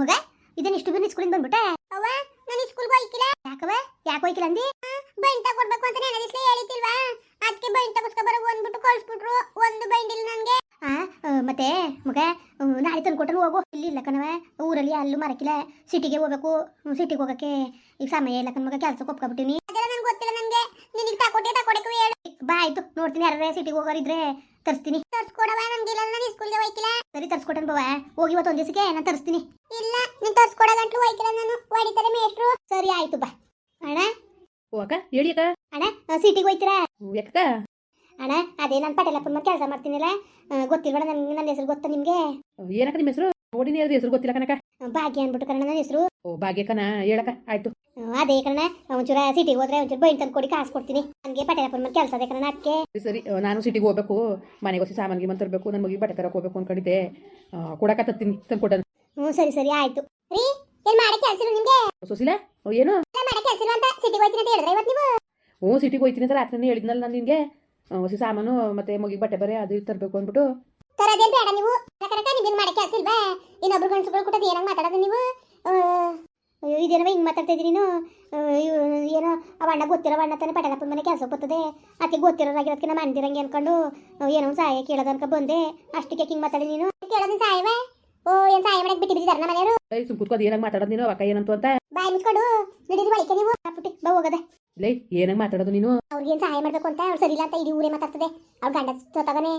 ಮಗ ಇದನ್ನ ಇಷ್ಟು ಬಿರ್ನಿ ಸ್ಕೂಲಿಂದ ಬಂದ್ಬಿಟ್ಟೆ? ಅವ್ವ ನಾನು ಸ್ಕೂಲ್ಗೆ ಹೋಗಿಲ್ಲ ಯಾಕವ ಯಾಕೆ ಹೋಗಿಲ್ಲ ಅಂದಿ? ಬೈಂಡ್ ತಗೊಡ್ಬೇಕು ಅಂತ ನೆನೆ ದಿವಸ ಹೇಳಿತಿಲ್ವಾ ಅದಕ್ಕೆ ಬೈಂಡ್ ತಗೋಸ್ಕೊ ಬರೋ ಒಂದ್ಬಿಟ್ಟು ಕಳ್ಸ್ಬಿಟ್ರು. ಒಂದು ಬೈಂಡ್ ಇಲ್ಲ ನನಗೆ. ಮತ್ತೆ ಮಗ ನಾಳೆ ತಂದು ಕೊಟ್ಟರು ಹೋಗು. ಇಲ್ಲಿ ಇಲ್ಲ ಕಣವ ಊರಲ್ಲಿ ಅಲ್ಲೂ ಮರಕಿಲ್ಲ ಸಿಟಿಗೆ ಹೋಗ್ಬೇಕು. ಸಿಟಿಗೆ ಹೋಗಕ್ಕೆ ಈಗ ಸಮಯ ಇಲ್ಲ ಕಣ ಮಗ ಕೆಲ್ಸಕ್ಕೆ ಒಪ್ಕೊಬಿಟ್ಟಿನಿ. ಅದೆಲ್ಲ ನನಗೆ ಗೊತ್ತಿಲ್ಲ ನನಗೆ. ನಿನಗೆ ತಕೊಟ್ಟೆ ತಕೊಡಕ್ಕೆ ಹೇಳು. ಬಾ ಆಯ್ತು. ನೋಡ್ತೀನಿ ಯಾರೇ ಸಿಟಿಗೆ ಹೋಗೋರಿದ್ರೆ ತರಿಸ್ತೀನಿ. ತರ್ಸ್ಕೊಡವ ಇಲ್ಲ ನಾನು ಸ್ಕೂಲ್ಗೆ ಹೋಯ್ಕಿಲ್ಲ ಸರಿ ತರ್ಸ್ಕೊಟ್ಟನ್ ಬವ ಹೋಗಿ ಇವತ್ತು ಒಂದು ದಿವಸಕ್ಕೆ ನಾನು ತರಿಸ್ತೀನಿ. ಇಲ್ಲ ನೀನ್ ತರ್ಸ್ಕೊಡ ಗಂಟ್ಲು ಹೋಯ್ಕಿಲ್ಲ ನಾನು. ಹೊಡಿತಾರೆ ಮೇಷ್ಟ್ರು. ಸರಿ ಆಯ್ತು ಬಾ. ಅಣ್ಣ? ಹೋಗಕ ಹೇಳಿ ಅಣ್ಣ ಸಿಟಿಗೆ ಹೋಯ್ತೀರಾ? ಯಾಕಕ್ಕ? ಅಣ್ಣ ಅದೇ ನಾನು ಪಟೇಲಪ್ಪನ ಮತ್ತೆ ಕೆಲಸ ಮಾಡ್ತೀನಿಲ್ಲ. ಗೊತ್ತಿಲ್ವಣ ನನ್ಗೆ ನನ್ನ ಹೆಸರು ಗೊತ್ತಾ ನಿಮಗೆ? ಏನಕ್ಕ ನಿಮ್ಮ ಹೆಸರು? ನೋಡಿನಿ ಅದ್ರ ಹೆಸರು ಗೊತ್ತಿಲ್ಲ ಕನಕ ಭಾಗ್ಯ ಅನ್ಬಿಟ್ಟು ಕಣ ನನ್ನ ಹೆಸರು. ಓ ಭಾಗ್ಯ ಕಣ ಹೇಳಕ ಆಯ್ತು. ಅದೇ ಕಣ ಒಂಚೂರ ಸಿಟಿಗೆ ಹೋದ್ರೆ ಒಂಚೂರು ಬೈನ್ ತಂದು ಕೊಡಿ ಕಾಸು ಕೊಡ್ತೀನಿ. ನನಗೆ ಪಟೇಲಪ್ಪನ ಮತ್ತೆ ಕೆಲಸ ಅದೇ ಕಣ ಅದಕ್ಕೆ ಸರಿ ನಾನು ಸಿಟಿಗೆ ಹೋಗ್ಬೇಕು. ಮನೆಗೆ ಹೋಗಿ ಸಾಮಾನ್ಗೆ ಬಂದು ತರಬೇಕು ನನ್ನ ಮಗಿಗೆ ಬಟ್ಟೆ ತರಕ್ಕೆ ಹೋಗ್ಬೇಕು ಅನ್ಕೊಂಡಿದ್ದೆ. ಕೊಡಕ ತತ್ತೀನಿ ತಂದು ಕೊಟ್ಟನು. ಹ್ಞೂ ಸರಿ ಸರಿ ಆಯ್ತು. ರೀ ಏನು ಮಾಡೋ ಕೆಲಸ ನಿಮಗೆ? ಸುಶೀಲ ಏನು? ಮಾಡೋ ಕೆಲಸ ಅಂತ ಸಿಟಿಗೆ ಹೋಗ್ತೀನಿ ಅಂತ ಹೇಳಿದ್ರೆ ಇವತ್ತು ನೀವು? ಹ್ಞೂ ಸಿಟಿಗೆ ಹೋಗ್ತೀನಿ ಅಂತ ರಾತ್ರಿನೇ ಹೇಳಿದ್ನಲ್ಲ ನಾನು ನಿನಗೆ. ಹೊಸ ಸಾಮಾನು ಮತ್ತೆ ಮುಗಿ ಬಟ್ಟೆ ಬರೆ ಅದು ತರಬೇಕು ಅಂದ್ಬಿಟ್ಟು. ತರದೇನ್ ಬೇಡ ನೀವು. ಕನಕ ನಿಮ್ಗೇನ್ ಮಾಡಕ್ಕೆ ಕೆಲಸ ಇಲ್ವಾ? ಇನ್ನೊಬ್ರು ಗಂಡಸುಗಳು ಕೂಡ ಏನಂಗ್ ಮಾತಾಡೋದು ನೀವು? ಇದೇನವ ಹಿಂಗೆ ಮಾತಾಡ್ತಾ ಇದ್ದೀನಿ ನೀನು? ಏನೋ ಅವ ಅಣ್ಣ ಗೊತ್ತಿರೋ ಅಣ್ಣ ತಾನೇ ಪಟೇಲಪ್ಪನ ಮನೆ ಕೆಲಸ ಬರ್ತದೆ ಅದಕ್ಕೆ ಗೊತ್ತಿರೋರಾಗಿರೋದಕ್ಕೆ ನಮ್ಮ ಅಂದಿರಂಗೆ ಅನ್ಕೊಂಡು ಏನೋ ಒಂದ್ ಸಹಾಯ ಕೇಳೋದು ಅನ್ಕೊ ಬಂದೆ. ಅಷ್ಟಕ್ಕೆ ಹಿಂಗೆ ಮಾತಾಡಿ ನೀನು. ಕೇಳೋದು ಸಾಯವ ಓ ಏನ್ ಸಹಾಯ ಮಾಡಕ್ ಬಿಟ್ಟು ಬಿಟ್ಟಿದ್ದಾರೆ ನಮ್ಮ ಮನೆಯವರು? ಸುಮ್ ಕುತ್ಕೋದು ಏನಾಗ ಮಾತಾಡೋದು ನೀನು ಅಕ್ಕ ಏನಂತು ಅಂತ. ಬಾಯಿ ಮುಚ್ಕೊಂಡು ನಡೀರಿ ಬಳಿಕೆ ನೀವು. ಪುಟ್ಟಿ ಬಾ ಹೋಗದೆ. ಲೇ ಏನಾಗ ಮಾತಾಡೋದು ನೀನು? ಅವ್ರಿಗೆ ಸಹಾಯ ಮಾಡ್ಬೇಕು ಅಂತ? ಅವ್ರು ಸರಿ ಇಲ್ಲ ಅಂತ ಇಡೀ ಊರೇ ಮಾತಾಡ್ತದೆ. ಅವ್ರ ಗಂಡ ಜೊತೆಗನೆ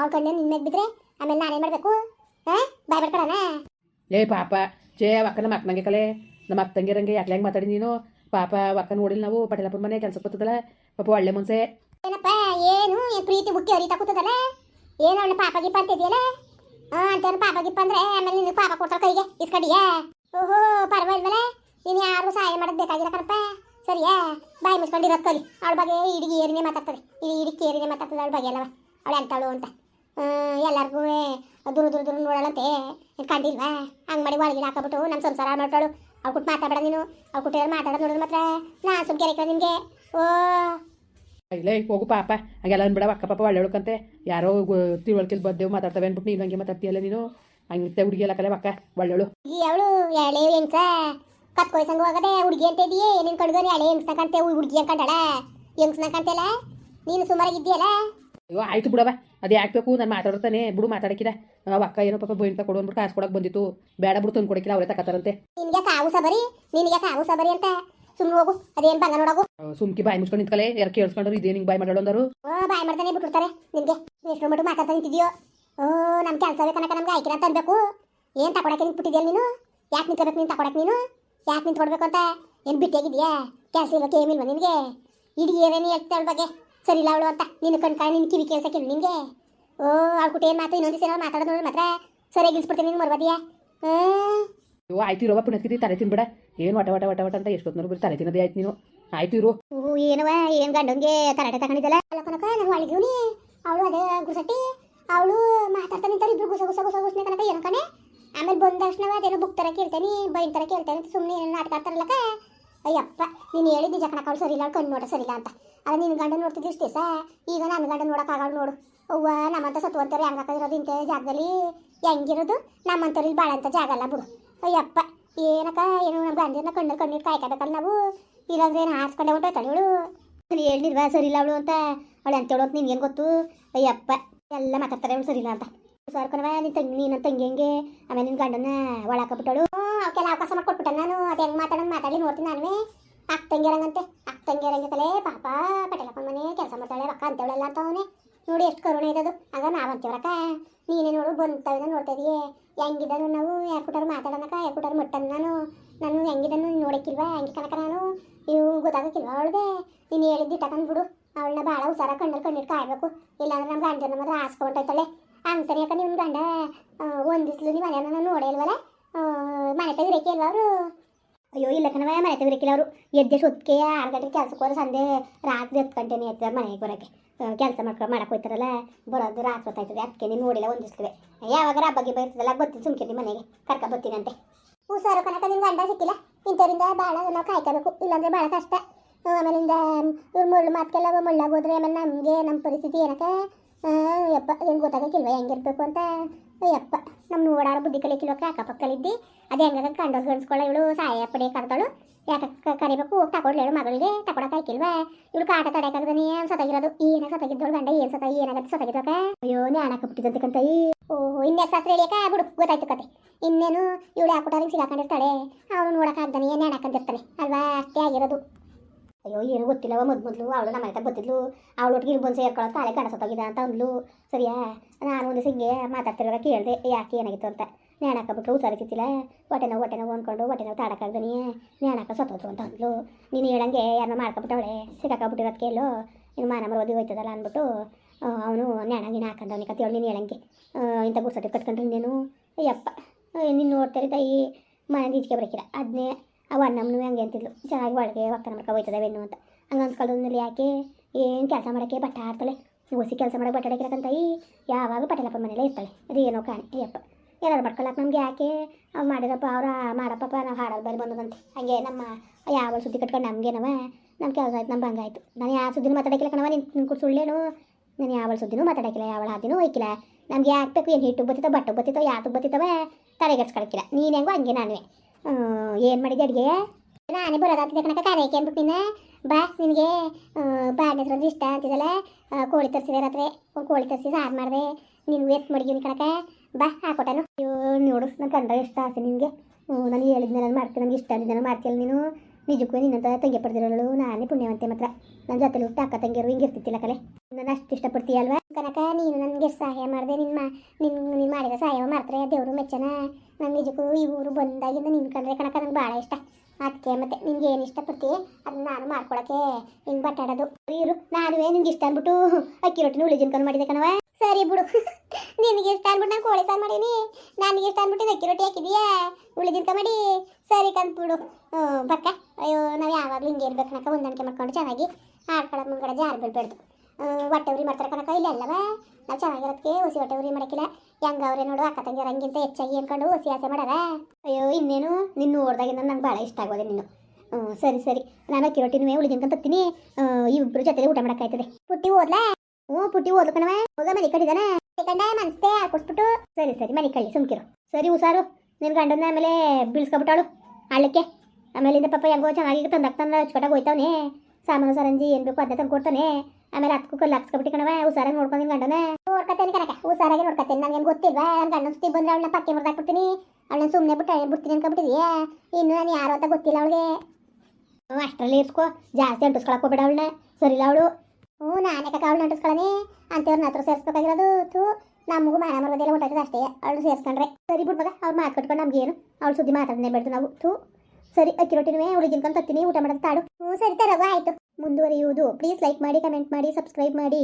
ಅವ್ರ ಗಂಡ ನಿನ್ ಮೇಲೆ ಬಿದ್ರೆ ಆಮೇಲೆ ನಾನೇನ್ ಮಾಡ್ಬೇಕು. ಹಾ ಬಾಯ್ ಬಿಡ್ಕೊಳಣ ಲೇ ಪಾಪ ಜೇ ಅಕ್ಕ ನಮ್ಮ ಅಕ್ಕನಂಗೆ ಕಲೆ. ನಮ್ಮ ಅಕ್ಕ ತಂಗಿರಂಗೆ ಯಾಕೆ ಹೆಂಗೆ ಮಾತಾಡಿ ನೀನು? ಪಾಪ ಅಕ್ಕ ನೋಡಿಲ್ಲ ನಾವು ಪಟೇಲಪ್ಪನ ಮನೆ ಕೆಲಸ ಬರ್ತದಲ್ಲ ಪಾಪ ಒಳ್ಳೆ ಮನ್ಸೆ. ಏನಪ್ಪ ಏನು? ಏನ್ ಪ್ರೀತಿ ಮುಖ್ಯ ಅರಿತಾ ಕೂತದಲ್ಲ? ಏನು ಅವಳ ಪಾಪ ಗಿಪ್ಪ ಅಂತ ಇದೆಯಲ್ಲ ಹಾ ಅಂತ ಪಾಪ ಗಿಪ್ಪ ಅಂದ್ರೆ ಆಮೇಲೆ ನಿನ್ನ ಪಾಪ ಕೊಡ್ತಾರ ಕೈಗೆ ಇಸ್ಕಡಿಯಾ ಓಹೋ ಪರವಾಗಿಲ್ವಲ್ಲ ನೀನು ಯಾರು ಸಹಾಯ ಮಾಡೋದು ಬೇಕಾಗಿಲ್ಲ ಕಣಪ್ಪ. ಸರಿಯಾ ಬಾಯಿ ಮುಚ್ಕೊಂಡು ಕಲಿ. ಅವಳ ಬಗ್ಗೆ ಇಡೀ ಏರಿನೇ ಮಾತಾಡ್ತದೆ? ಇಡೀ ಇಡೀ ಏರಿನೇ ಮಾತಾಡ್ತದೆ ಅವಳ ಬಗ್ಗೆ ಅಲ್ಲವ? ಅವಳು ಎಂತಾಳು ಅಂತ? ಎಲ್ಲರಿಗೂ ದೂರ ದೂರ ದೂರ ನೋಡೋಳಂತೆ ಕಂಡಿಲ್ವಾ? ಹಂಗೆ ಮಾಡಿ ಒಳಗಿನ ಹಾಕಬಿಟ್ಟು ನಮ್ಮ ಸಂಸಾರ ಮಾಡ್ತಾಳು. ಅವ್ಳು ಕುಟ್ಟು ಮಾತಾಡ ನೀನು. ಅವ್ಳು ಕುಟ್ಟು ಮಾತಾಡೋದು ನೋಡಿದ್ರೆ ಮಾತ್ರ. ನಾ ಸುಮ್ ಕೆರೆ ನಿಮಗೆ. ಓ. ಇಲ್ಲ ಹೋಗು ಪಾಪ. ಹಾಗೆಲ್ಲ ಅನ್ಬೇಡ ಅಕ್ಕ ಪಾಪ ಒಳ್ಳೆ ಹುಡುಕಂತೆ ಯಾರೋ ತಿಳುವಳಿಕೆಲ್ ಬದ್ದೇವು ಮಾತಾಡ್ತವೆ ಅಂದ್ಬಿಟ್ಟು ನೀನು ಹಂಗೆ ಮಾತಾಡ್ತೀಯಲ್ಲ ನೀನು? ಹಂಗೆ ಹುಡುಗಿ ಎಲ್ಲ ಕಲೆ ಅಕ್ಕ. ಒಳ್ಳೆಳು. ಅವಳು ಎಳೆ ಹೆಂಗ್ಸ ಕತ್ಕೊಯ್ಸಂಗ ಹೋಗದೆ ಹುಡುಗಿ ಅಂತ ಇದೀಯೇ ನಿನ್ ಕಡ್ಗನ್ ಅಳೆ ಹೆಂಗ್ಸ್ನ ಕಂತೆ ಹುಡುಗಿ ಅನ್ಕಂಡಳ ಹೆಂಗ್ಸ್ನ ಕಂತೆಲ್ಲ ನೀನು ಸುಮಾರಾಗಿದ್ದೀಯಲ್ಲ ಅಯ್ಯೋ ಆಯ್ತು ಬಿಡವ ಅದು ಯಾಕೆ ಬೇಕು ನಾನು ಮಾತಾಡ್ತಾನೆ. ಬಿಡು ಮಾತಾಡಕ್ಕಿಲ್ಲ ನಾವ್ ಅಕ್ಕ ಏನೋ ಪಾಪ ಬೈಂತ ಕೊಡು ಅಂದ್ಬಿಟ್ಟು ಕಾಸು ಕೊಡಕ್ಕೆ ಬಂದಿತ್ತು. ಬೇಡ ಬಿಡು ತಂದು ಕೊಡಕ್ಕಿಲ್ಲ ಅವರೇ ತಕತಾರಂತೆ ನಿನ್ಗೆ ಕಾವು ಸಬರಿ ನಿನಗೆ ಕಾವು ಸಬರಿ ಅಂತ? ಸುಮ್ಮನೆ ಹೋಗು ಅದೇನ್ ಬಂಗ ನೋಡೋಗು. ಸುಮ್ಕಿ ಬಾಯಿ ಮುಚ್ಕೊಂಡು ನಿಂತ್ಕಲೆ ಯಾರು ಕೇಳಿಸ್ಕೊಂಡ್ರು ಇದೇ ನಿಂಗೆ ಬಾಯಿ ಮಾಡೋಣ ಅಂದರು. ಓ ಬಾಯ್ ಮಾಡ್ತಾನೆ ಬಿಟ್ಬಿಡ್ತಾರೆ ನಿನ್ಗೆ. ಎಷ್ಟು ಮಟ್ಟು ಮಾತಾಡ್ತಾ ನಿಂತಿದ್ಯೋ. ಓ ನಮ್ ಕೆಲಸ ಬೇಕನಕ ನಮ್ಗೆ ಆಯ್ಕೆ ಅಂತ ಅನ್ಬೇಕು ಏನ್ ತಕೊಡಕ್ಕೆ ನಿಂತ್ಬಿಟ್ಟಿದ್ಯಲ್ಲ ನೀನು? ಯಾಕೆ ನಿಂತ್ಕೋಬೇಕು ನೀನು ತಕೊಡಕ್ಕೆ ನೀನು? ಯಾಕೆ ನಿಂತ್ಕೊಡ್ಬೇಕು ಅಂತ? ಏನು ಬಿಟ್ಟಿಯಾಗಿದೆಯಾ ಕೆಲಸ ಇಲ್ಲ ಕೇಮಿಲ್ವ ನಿನಗೆ? ಇಡೀ ಏನೇನು ಹೇಳ್ತಾಳ ಬಗ್ಗೆ. ಸರಿ ಇಲ್ಲ ಅವಳು ಅಂತ. ನಿನ್ನ ಕಣ್ಕಾಯಿ ನಿನ್ನ ಕಿವಿ ಕೇಳ್ಸಕ್ಕಿಲ್ಲ ನಿನಗೆ. ಓ ಅವ್ಳು ಏನು ಮಾತು? ಇನ್ನೊಂದು ಸಲ ಮಾತಾಡೋದು ನೋಡಿ ಮಾತ್ರ. ಸರಿಯಾಗಿ ಇಳಿಸ್ಬಿಡ್ತೀನಿ ನೀನು ಮರ್ಬದಿಯಾ ಅಯ್ಯೋ ಆಯ್ತು ಇರೋವ ಪುಣ್ಯತ್ಕಿರಿ ತಲೆ ತಿನ್ಬೇಡ. ಏನು ವಟ ವಟ ವಟ ವಟ ಅಂತ ಎಷ್ಟೊತ್ತು ಬರೀ ತಲೆ ತಿನ್ನೋದೇ ಆಯ್ತು ನೀನು. ಆಯ್ತು ಇರು. ಹ್ಞೂ ಏನವ ಏನು ಗಂಡಂಗೆ ತರಾಟೆ ತಗೊಂಡಿದ್ದಲ್ಲ? ಕನಕ ನಾನು ಒಳಗಿವ್ನಿ ಅವಳು ಅದೇ ಗುಸಟ್ಟಿ ಅವಳು ಮಾತಾಡ್ತಾನೆ ನಿಂತಾರೆ ಇಬ್ರು ಗುಸ ಗುಸ ಗುಸ ಗುಸ್ನೆ ಕನಕ ಏನು ಕಣೆ. ಆಮೇಲೆ ಬಂದ ತಕ್ಷಣ ಅದೇನೋ ಬುಕ್ ತರ ಕೇಳ್ತೇನೆ ಬೈನ್ ತರ ಕೇಳ್ತೇನೆ ಅಂತ ಸುಮ್ಮನೆ ಏನೋ ನಾಟಕ ಆಡ್ತಾರಲ್ಲಕ ಅಯ್ಯಪ್ಪ, ನೀನು ಹೇಳಿದ್ದು ಕಾಳು ಸರಿ ಸರಿಲ್ಲ ಅವ್ಳು ಕಣ್ಣು ನೋಡ ಸರಿಲ್ಲ ಅಂತ. ಅಲ್ಲ ನಿನ್ನ ಗಂಡ ನೋಡ್ತಿದ್ದು ಇಷ್ಟೇ ಸಾ? ಈಗ ನನ್ನ ಗಂಡ ನೋಡೋಕ್ಕಾಗಲ್ಲ ನೋಡು. ಅವ್ವ ನಮ್ಮಂತ ಸತ್ವಂತರು ಹೆಂಗೆ ಹಾಕಿರೋದು ಇಂಥ ಜಾಗದಲ್ಲಿ? ಹೆಂಗಿರೋದು? ನಮ್ಮಂತವ್ರು ಇಲ್ಲಿ ಭಾಳ ಅಂತ ಜಾಗ ಅಲ್ಲ ಬಿಡು. ಅಯ್ಯಪ್ಪ, ಏನಕ್ಕ, ಏನು ನಮ್ಮ ಗಂಡನ ಕಣ್ಣಲ್ಲಿ ಕಣ್ಣಿಟ್ಟು ಕಾಯ್ಕೋಬೇಕಲ್ಲ ನಾವು? ಇಲ್ಲಾಂದ್ರೆ ಏನು ಹಾಸ್ಕೊಂಡೆ ಹೊಂಟೋಯ್ತಾಳೆ ಇವಳು. ಸರಿ ಇಲ್ಲ ಅವಳು ಅಂತ? ಅವಳು ಅಂತೇಳು ಅಂತ ನಿನ್ಗೇನು ಗೊತ್ತು? ಅಯ್ಯಪ್ಪ, ಎಲ್ಲ ಮಾತಾಡ್ತಾರೆ ಅವಳು ಸರಿ ಇಲ್ಲ ಅಂತ. ಸರ್ ಕಣವ ನಿನ್ನ ತಂಗಿ ನೀನು ತಂಗಿ ಹೆಂಗೆ? ಆಮೇಲೆ ನಿನ್ನ ಗಂಡನ ಒಳಾಕಬಿಟ್ಟಳು. ಅವಕ್ಕೆಲ್ಲ ಅವಕಾಶ ಮಾಡ್ಕೊಟ್ಬಿಟ್ಟೆ ನಾನು. ಅದು ಹೆಂಗೆ ಮಾತಾಡೋದು ಮಾತಾಡಿ ನೋಡ್ತೀನಿ ನಾನು ಅಕ್ಕ ತಂಗಿರಂಗಂತೆ ಅಕ್ಕ ತಂಗಿರಂಗೆ ತಲೆ ಪಾಪ ಪಟೇಲಪ್ಪ ಮನೆ ಕೆಲಸ ಮಾಡ್ತಾಳೆ ಅಕ್ಕ ಅಂತೇಳಲ್ಲ ಅಂತ ಅವನೇ ನೋಡಿ ಎಷ್ಟು ಕರುಣೆ ಇರೋದು ಆಗ ನಾವು ಅಂತೀವ್ರಕ್ಕ ನೀನೇ ನೋಡು ಬಂತವಿದ ನೋಡ್ತಾ ಇದೀಯೇ. ಹೆಂಗಿದನು ನಾವು? ಯಾರು ಕೊಟ್ಟಾರು ಮಾತಾಡೋಣಕ್ಕ? ಯಾರು ಕೊಟ್ಟಾರು ಮುಟ್ಟನ್ ನಾನು? ನಾನು ಹೆಂಗಿದನು ನೋಡಕ್ಕಿಲ್ವಾ? ಹೆಂಗೆ ಕನಕ ನಾನು? ನೀವು ಗೊತ್ತಾಗಕ್ಕಿಲ್ವಾ ಅವಳಿಗೆ? ನೀನು ಹೇಳಿದ್ದು ತಗೊಂಡ್ಬಿಡು ಅವಳನ್ನ ಭಾಳ ಹುಷಾರ ಕಣ್ಣಲ್ಲಿ ಕಣ್ಣಿಟ್ಟು ಕಾಯಬೇಕು. ಇಲ್ಲಾಂದ್ರೆ ನಮ್ಮ ಗಂಡನ ಮಾತ್ರ ಹಾಸ್ಕೊಂಡೈತಾಳೆ ಅಂತಾನೆ ಯಾಕೆ ನಿಮ್ಮ ಗಂಡ ಒಂದಿಸ್ಲು ನೀವು ಮನೆಯನ್ನ ನೋಡೇ ಮನೆ ತೆಗಿರಕ್ಕೆ ಇಲ್ಲ ಅವರು? ಅಯ್ಯೋ, ಇಲ್ಲ ಕಣವ ಮನೆ ತೆಗಿರಕ್ಕಿಲ್ಲ ಅವರು. ಎದ್ದೆ ಸೊತ್ಕೆ, ಆರು ಗಂಟೆ ಕೆಲ್ಸಕ್ಕೆ ಹೋದ್ರೆ ಸಂಜೆ ರಾತ್ರಿ ಹತ್ತು ಗಂಟೆನೇ ಎತ್ತಾರೆ ಮನೆಗೆ ಬರೋಕ್ಕೆ. ಕೆಲಸ ಮಾಡ್ಕೊ ಮಾಡಕ್ಕೆ ಹೋಯ್ತಾರಲ್ಲ? ಬರೋದು ರಾತ್ರಿ ಹೊತ್ತಾಯ್ತದೆ ಅದಕ್ಕೆ ನೀವು ನೋಡಿಲ್ಲ ಒಂದಿಸ್ತೇವೆ ಯಾವಾಗ ಹಬ್ಬಗೆ ಬರ್ತದಲ್ಲ ಸುಮ್ಕೆ ಸುಮ್ಕಿರಿ ಮನೆಗೆ. ಕರ್ಕ ಬರ್ತೀನಂತೆ ಹುಷಾರು ಕನಕ ನಿಮ್ಮ ಗಂಡ ಸಿಕ್ಕಿಲ್ಲ? ಇಂಥವ್ರಿಂದ ಭಾಳ ನಾವು ಕಾಯ್ಕೋಬೇಕು. ಇಲ್ಲಾಂದ್ರೆ ಭಾಳ ಕಷ್ಟ. ಆಮೇಲಿಂದ, ಇವ್ರು ಮುಳ್ಳು ಮಾತ್ಕೆಲ್ಲ ಮುಳ್ಳಾಗೋದ್ರೆ ಆಮೇಲೆ ನಮಗೆ ನಮ್ಮ ಪರಿಸ್ಥಿತಿ ಏನಕ್ಕೆ? ಯಪ್ಪ ಏನು ಗೊತ್ತಾಗಕ್ಕಿಲ್ವ ಹೆಂಗಿರ್ಬೇಕು ಅಂತ. ಯಪ್ಪ ನಮ್ಮ ನೋಡಾರ ಬುದ್ಧಿ ಕಲಿಕಿಲ್ವ ಅಕ್ಕಪಕ್ಕಲಿದ್ದಿ ಅದು ಹೆಂಗ ಕಂಡು ಗಣಿಸ್ಕೊಳ್ಳೋ ಇವಳು ಸಹಾಯ ಪಡೆ ಕರ್ದಳು. ಯಾಕೆ ಕರಿಬೇಕು? ಹೋಗಿ ತಗೊಳ್ಳಿ ಹೇಳು ಮಗಳಿಗೆ, ತಗೊಳಕ್ ಆಯ್ಕಿಲ್ವಾ? ಇವಳು ಕಾಟ ತಡೆಯಾಗದನಿ ಸತಾಗಿರೋದು. ಏನಾಗ ಸತಾಗಿದ್ದೋಳು ಗಂಡ, ಏನು ಸತ, ಏನಾಗತ್ತೆ ಸತಾಗಿದ್ದೋಕ ಅಯ್ಯೋ ನ್ಯಾಣಕ ಬಿಟ್ಟಿದಂತೆ ಕಂತೈ ಓಹ್ ಇನ್ನೇ ಶಾಸ್ತ್ರ ಹೇಳಿಯಕ ಬಿಡು, ಗೊತ್ತಾಯ್ತು ಕತೆ. ಇನ್ನೇನು, ಇವಳು ಯಾಕುಟಾರಿಗೆ ಸಿಗಾಕೊಂಡಿರ್ತಾಳೆ? ಅವನು ನೋಡಕ್ ಆಗ್ದಾನೆ ನ್ಯಾಣಕಂದಿರ್ತಾನೆ ಅಲ್ವಾ? ಅಷ್ಟೇ ಆಗಿರೋದು. ಅಯ್ಯೋ, ಏನು ಗೊತ್ತಿಲ್ಲವ ಮೊದ್ ಮೊದಲು. ಅವಳು ನಮ್ಮ ಮನೆ ಗೊತ್ತಿದ್ಲು ಅವಳು ಒಟ್ಟಿಗೆ ಇಲ್ಲಿ ಬಂದು ಸೇರ್ಕೊಳ್ಳೋ ತಾಳೆ ಕಾಣಿಸೋಗಿದ ಅಂತ ಅಂದ್ಲು. ಸರಿಯಾ? ನಾನು ಒಂದು ಹಿಂಗೆ ಮಾತಾಡ್ತಿರೋದ ಕೇಳಿದೆ. ಯಾಕೆ ಏನಾಗಿತ್ತು ಅಂತ. ನ್ಯಾಣಾಕಬಿಟ್ರು ಹುಷಾರಿತಿಲ್ಲ ಹೊಟ್ಟೆ ನೋವು ಹೊಟ್ಟೆ ನೋವು ಅಂದ್ಕೊಂಡು ಹೊಟ್ಟೆ ನೋವು ಸತ್ತೋದು ಅಂತ ಅಂದ್ಲು. ನೀನು ಹೇಳಂಗೆ ಯಾರನ್ನ ಮಾಡ್ಕೊಬಿಟ್ಟವಳೆ. ಸಿಕ್ಕಾಕೊಬಿಟ್ಟಿರೋದಕ್ಕೆ ಕೇಳು ಇನ್ನು ಮಾನ ಮರೋದಿ ಹೋಯ್ತದಲ್ಲ ಅಂದ್ಬಿಟ್ಟು ಅವನು ನ್ಯಾಣ ನೀನು ಹಾಕಂದವನಿ ಕತೆ ನೀನು ಹೇಳಂಗೆ. ಇಂಥ ಗುಡ್ಸಟ್ಟಿ ಕಟ್ಕೊಂಡ್ರಿ ನೀನು ಅಯ್ಯಪ್ಪ. ನೀನು ನೋಡ್ತಾರೆ ತಾಯಿ ಮನೆ ಈಚೆಗೆ ಬರಕಿಲ್ಲ. ಅದನ್ನೇ ಅವ ನಮ್ಮನು ಹಂಗೆ ಅಂತಿದ್ಲು. ಚೆನ್ನಾಗಿ ಒಳಗೆ ಒಕ್ಕನ ಮಾಡ್ಕೊ ಹೋಯ್ತದವೇನು ಅಂತ. ಹಂಗೆ ಅನ್ಸ್ಕೊಳ್ಳೋದ್ಮೇಲೆ ಯಾಕೆ ಏನು ಕೆಲಸ ಮಾಡೋಕ್ಕೆ ಬಟ್ಟ ಆಡ್ತಾಳೆ ಹೊಸಿ ಕೆಲಸ ಮಾಡೋಕೆ ಬಟ್ಟೆ ಹಾಕಿರಕ್ಕಂತ ಈ ಯಾವಾಗ ಪಟೇಲಪ್ಪ ಮನೇಲೇ ಇರ್ತಾಳೆ? ಅದು ಏನೋ ಕಾಣಿ ಅಯ್ಯಪ್ಪ ಏನಾರು ಮಾಡ್ಕೊಳಕ್ಕೆ ನಮ್ಗೆ ಯಾಕೆ? ಅವ್ರು ಮಾಡಿದಪ್ಪ ಅವ್ರು ಮಾಡಪ್ಪಪ್ಪ ನಾವು ಹಾಡೋದು ಬರೀ ಬಂದದಂತೆ. ಹಂಗೆ ನಮ್ಮ ಯಾವ ಸುದ್ದಿ ಕಟ್ಕೊಂಡು ನಮಗೇನವ? ನಮ್ಮ ಕೆಲಸ ಆಯ್ತು ನಮ್ಮ ಬಂಗಾಯ್ತು ನಾನು ಯಾವ ಸುದ್ದಿನ ಮಾತಾಡಕ್ಕಿಲ್ಲ ಕಣವ ನಿನ್ನ ನಿನ್ ಕೂಡ ಸುಳ್ಳೇನು ನಾನು ಯಾವ ಸುದ್ದಿನೂ ಮಾತಾಡಕ್ಕಿಲ್ಲ ಯಾವಳ ಹಾದಿನೂ ಹೋಯ್ಕಿಲ್ಲ. ನಮ್ಗೆ ಯಾಕೆ ಬೇಕು? ಏನು ಹಿಟ್ಟು ಬತ್ತಿತ್ತೋ ಬಟ್ಟೆ ಬತ್ತಿತ್ತೋ ಯಾತಕ್ಕೆ ಬತ್ತಿತ್ತವೆ ತಲೆಗೆಡ್ಸ್ಕೊಳಕ್ಕಿಲ್ಲ ನೀನು ಹೆಂಗೋ ಹಂಗೆ ನಾನುವೆ. ಏನು ಮಾಡಿದೆ ಅಡುಗೆ? ನಾನೇ ಬರೋದಾಗ್ತಿದೆ ಕಣಕ ಕರೆಯಕ್ಕೆ ಅಂದ್ಬಿಟ್ಟು ಬಾ, ನಿನಗೆ ಬಾಡಿನ ಅಂದ್ರೆ ಇಷ್ಟ ಅಂತಿದ್ದಲ್ಲ ಕೋಳಿ ತರಿಸಿದೆ ರಾತ್ರಿ. ಕೋಳಿ ತರಿಸಿ, ಸಾರು ಮಾಡಿದೆ. ನಿನ್ಗೆ ಎತ್ತು ಮಡಗಿವ್ನಿ ಕಣಕ ಬಾ ಹಾಕೊಟ್ಟನು ನೋಡು ನನ್ನ ಕಂಡ್ರೆ ಇಷ್ಟ ಆಸೆ ನಿನಗೆ. ನಾನು ಹೇಳಿದ್ನ ನಾನು ಮಾಡ್ತೀನಿ, ನನಗೆ ಇಷ್ಟ ಅಂದಿದ್ದೆ ನಾನು ಮಾಡ್ತಿಲ್ಲ ನೀನು. ನಿಜಕ್ಕೂ ನಿನ್ನಂತ ತಂಗಿ ಪಡೆದಿರೋಳು ನಾನೇ ಪುಣ್ಯವಂತೆ ಮಾತ್ರ. ನನ್ನ ಜೊತೆಲಿ ಹುಟ್ಟು ಅಕ್ಕ ತಂಗಿಯರು ಹಿಂಗೆ ಇರ್ತಿತ್ತಿಲ್ಲ ಕಲೆ ನಾನು ಅಷ್ಟು ಇಷ್ಟಪಡ್ತೀಯ ಅಲ್ವಾ? ಕನಕ, ನೀನು ನನಗೆ ಸಹಾಯ ಮಾಡಿದೆ. ನಿಮ್ಮ ನಿನ್ನ ನೀನು ಮಾಡಿದ ಸಹಾಯ ಮಾಡ್ತಾರೆ ದೇವರು ಮೆಚ್ಚನ. ನಾನು ನಿಜಕ್ಕೂ ಈ ಊರು ಬಂದಾಗಿಂದ ನಿನ್ನ ಕಂಡ್ರೆ ಕನಕ ನಂಗೆ ಭಾಳ ಇಷ್ಟ. ಅದಕ್ಕೆ ಮತ್ತೆ ನಿನ್ಗೆ ಏನು ಇಷ್ಟಪಡ್ತೀವಿ ಅದನ್ನ ನಾನು ಮಾಡ್ಕೊಳಕ್ಕೆ ಹಿಂಗೆ ಬಟ್ಟಾಡೋದು. ಇರು, ನಾನುವೇ ನಿನ್ಗೆ ಇಷ್ಟ ಅಂದ್ಬಿಟ್ಟು ಅಕ್ಕಿ ರೊಟ್ಟಿನ ಉಳಿ ಜಿನ್ಕೊಂಡು ಮಾಡಿದೆ ಕಣವ ಸರಿ ಬಿಡು. ನಿನಗೆ ಇಷ್ಟ ಅಂದ್ಬಿಟ್ಟು ನಾನು ಕೋಳಿ ಸಾರು ಮಾಡೀನಿ. ನನಗೆ ಇಷ್ಟ ಅಂದ್ಬಿಟ್ಟು ಅಕ್ಕಿ ರೊಟ್ಟಿ ಹಾಕಿದೀಯಾ? ಉಳಿದಿನ್ಕ ಮಾಡಿ. ಸರಿ ಕಂದ್ಬಿಡು ಬಕ್ಕ ಅಯ್ಯೋ, ನಾವು ಯಾವಾಗಲೂ ಹಿಂಗೆ ಇರ್ಬೇಕು ಕಣಕ ಹೊಂದಾಣಿಕೆ ಮಾಡ್ಕೊಂಡು ಚೆನ್ನಾಗಿ ಆಡ್ಕೊಳ್ಳೋದು ಮುಂದ್ಗಡೆ ಜಾರು ಬಿಡಬೇಡ್ದು ಹೊಟ್ಟೆ ಉರಿ ಮಾಡ್ತಾರೆ ಕಣಕ ಇಲ್ಲ ಅಲ್ಲವ ನಾವು ಚೆನ್ನಾಗಿರೋದಕ್ಕೆ ಹುಸಿ ಹೊಟ್ಟೆ ಉರಿ ಮಾಡೋಕ್ಕಿಲ್ಲ ಹೆಂಗ ಅವ್ರೆ ನೋಡು, ಅಕ್ಕ ತಂಗಿ ಹಂಗಿಂತ ಹೆಚ್ಚಾಗಿ ಅನ್ಕೊಂಡು ಹುಸಿ ಆಸೆ ಮಾಡಾರ? ಅಯ್ಯೋ, ಇನ್ನೇನು? ನಿನ್ನ ನೋಡ್ದಾಗಿಂದ ನಂಗೆ ಭಾಳ ಇಷ್ಟ ಆಗೋದೆ ನೀನು. ಹ್ಞೂ, ಸರಿ ಸರಿ. ನಾನು ಅಕ್ಕಿ ರೊಟ್ಟಿನೂ ಉಳಿ ಜಿನ್ಕೊಂಡು ತತ್ತೀನಿ ಇಬ್ಬರು ಜೊತೆಲಿ ಊಟ ಮಾಡೋಕ್ಕಾಯ್ತದೆ ಪುಟ್ಟಿ ಓದ್ಲಾ? ಹ್ಞೂ ಪುಟ್ಟಿ ಓದು ಕಣವ ಹೋಗ ಮನೆ ಕಡಿದಾನೆ ಕಂಡ ಮನಸ್ತೆ ಕೊಟ್ಬಿಟ್ಟು. ಸರಿ ಸರಿ ಮನೆ ಕಳ್ಳಿ ಸುಮ್ಕಿರು. ಸರಿ ಹುಷಾರು. ನಿನ್ನ ಗಂಡನ ಆಮೇಲೆ ಬೀಳ್ಸ್ಕೊಬಿಟ್ಟಾಳು. ಆಮೇಲೆ ಇಂದ ಪಾಪ ಹೆಂಗೋ ಚೆನ್ನಾಗಿ ತಂದಾಕ್ತಾನ ಹಚ್ಕೊಟಾಗ ಹೋಯ್ತಾವನೆ. ಸಾಮಾನು ಸರಂಜಿ ಏನು ಬೇಕು ಅದನ್ನ ತಂದು ಕೊಡ್ತಾನೆ ಆಮೇಲೆ ಹತ್ತು ಕಲ್ಲು ಹಾಕ್ಸ್ಕೊಬಿಟ್ಟು ಕಣವ ಹುಷಾರಾಗಿ ನೋಡ್ಕೊಂಡು ಗಂಡನ ಕಣಕ ಕನಕ ಹುಷಾರಾಗಿ ನೋಡ್ಕತ್ತೇನೆ. ನನಗೇನು ಗೊತ್ತಿಲ್ವಾ? ನನ್ನ ಗಂಡನ ಸುತ್ತಿ ಬಂದ್ರೆ ಅವಳನ್ನ ಪಕ್ಕೆ ಮುರ್ದಾಕ್ಬಿಡ್ತೀನಿ ಅವಳನ್ನ ಸುಮ್ಮನೆ ಬಿಟ್ಟು ಬಿಡ್ತೀನಿ ಅನ್ಕೊಬಿಟ್ಟಿದೀಯಾ? ಇನ್ನು ನಾನು ಯಾರು ಅಂತ ಗೊತ್ತಿಲ್ಲ ಅವಳಿಗೆ. ಅಷ್ಟರಲ್ಲಿ ಇರ್ಸ್ಕೊ. ಜಾಸ್ತಿ ಅಂಟಿಸ್ಕೊಳಕ್ ಹೋಗ್ಬೇಡ ಅವಳನ್ನ. ಸರಿಲ್ಲ ಅವಳು? ಹ್ಞೂ, ನಾನೇ ಅವಳು ನಂಟಿಸ್ಕೊಳ್ಳಿ ಅಂತೇವ್ರನ್ನ ಹತ್ರ ಸೇರಿಸ್ಬೇಕಾಗಿರೋದು, ಥೂ ನಮಗೂ ಮಾನ ಮರದೆಲ್ಲ ಹೊಟ್ಟೈತದೆ ಅಷ್ಟೇ ಅವಳು ಸೇರಿಸ್ಕೊಂಡ್ರೆ. ಸರಿ ಬಿಡ್ ಮಗ, ಅವ್ರು ಮಾತು ಕಟ್ಕೊಂಡು ನಮ್ಗೆ ಏನು? ಅವಳು ಸುದ್ದಿ ಮಾತಾಡನೆ ಬೇಡ್ದು ನಾವು, ಥೂ. ಸರಿ, ಅಕ್ಕಿ ರೊಟ್ಟಿನೇ ಉಳಿ ಜಿನ್ಕೊಂಡು ತತ್ತೀನಿ, ಊಟ ಮಾಡೋದು ತಾಡು. ಹ್ಞೂ, ಸರಿ ತರಗು ಆಯಿತು. ಮುಂದುವರಿಯುವುದು. ಪ್ಲೀಸ್ ಲೈಕ್ ಮಾಡಿ, ಕಮೆಂಟ್ ಮಾಡಿ, ಸಬ್ಸ್ಕ್ರೈಬ್ ಮಾಡಿ.